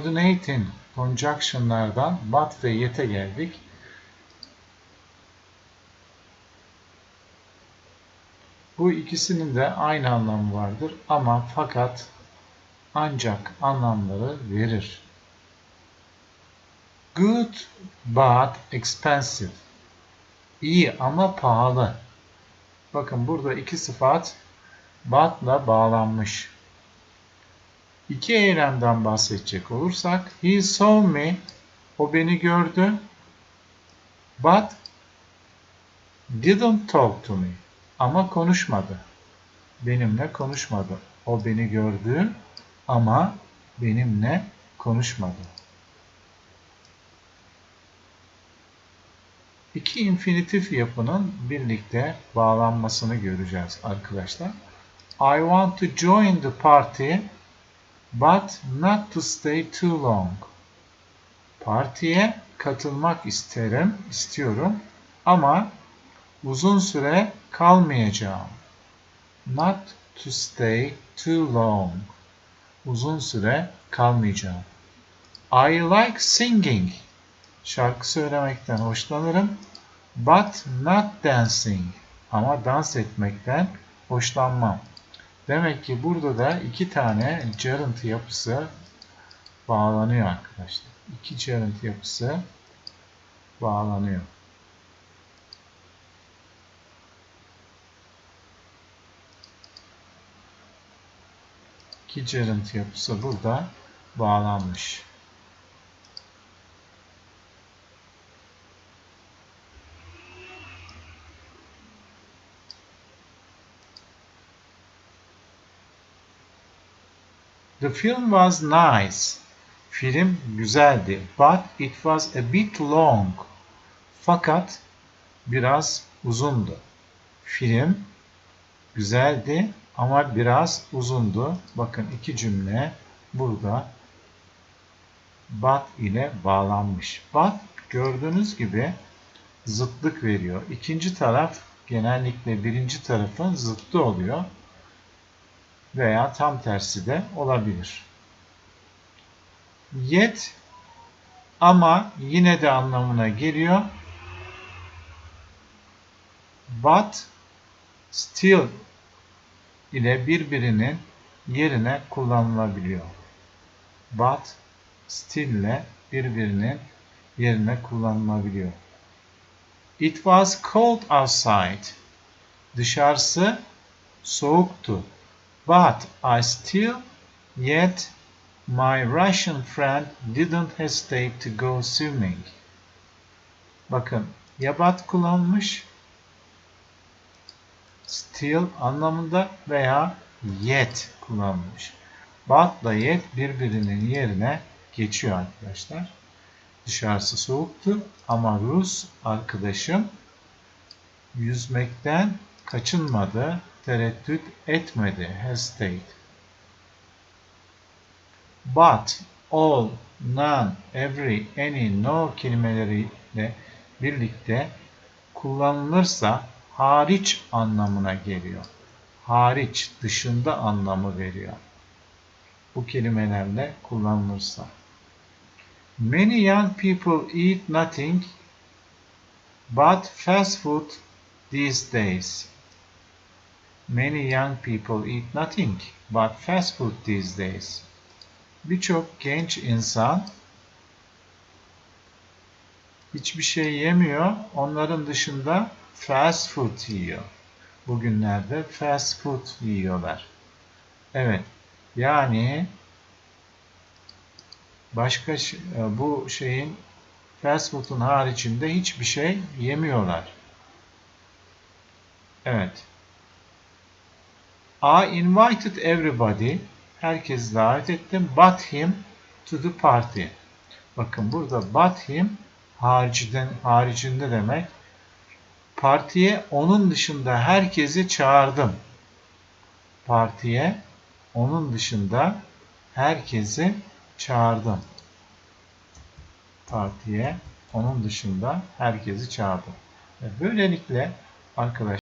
Coordinating conjunction'lardan but ve yet'e geldik. Bu ikisinin de aynı anlamı vardır ama fakat ancak anlamları verir. Good but expensive. İyi ama pahalı. Bakın burada iki sıfat but'la bağlanmış. İki eylemden bahsedecek olursak he saw me o beni gördü but didn't talk to me ama konuşmadı. Benimle konuşmadı. O beni gördü ama benimle konuşmadı. İki infinitif yapının birlikte bağlanmasını göreceğiz arkadaşlar. I want to join the party but not to stay too long. Partiye katılmak isterim, istiyorum ama uzun süre kalmayacağım. Not to stay too long. Uzun süre kalmayacağım. I like singing. Şarkı söylemekten hoşlanırım. But not dancing. Ama dans etmekten hoşlanmam. Demek ki burada da iki tane gerund yapısı bağlanıyor arkadaşlar. İki gerund yapısı bağlanıyor. İki gerund yapısı burada bağlanmış. The film was nice. Film güzeldi. But it was a bit long. Fakat biraz uzundu. Film güzeldi ama biraz uzundu. Bakın iki cümle burada but ile bağlanmış. But gördüğünüz gibi zıtlık veriyor. İkinci taraf genellikle birinci tarafın zıttı oluyor veya tam tersi de olabilir. Yet ama yine de anlamına geliyor. But still ile birbirinin yerine kullanılabiliyor. But still ile birbirinin yerine kullanılabiliyor. It was cold outside. Dışarısı soğuktu. But I still, yet my Russian friend didn't hesitate to go swimming. Bakın ya but kullanmış still anlamında veya yet kullanmış. But da yet birbirinin yerine geçiyor arkadaşlar. Dışarısı soğuktu ama Rus arkadaşım yüzmekten kaçınmadı tereddüt etmedi, hesitate. But, all, none, every, any, no kelimeleriyle birlikte kullanılırsa hariç anlamına geliyor. Hariç, dışında anlamı veriyor. Bu kelimelerle kullanılırsa. Many young people eat nothing but fast food these days. Many young people eat nothing but fast food these days. Birçok genç insan hiçbir şey yemiyor. Onların dışında fast food yiyor. Bugünlerde fast food yiyorlar. Evet. Yani başka bu şeyin fast food'un haricinde hiçbir şey yemiyorlar. Evet. I invited everybody. Herkes davet ettim. But him to the party. Bakın burada but him haricinde, haricinde demek. Partiye onun dışında herkesi çağırdım. Partiye onun dışında herkesi çağırdım. Partiye onun dışında herkesi çağırdım. Böylelikle arkadaşlar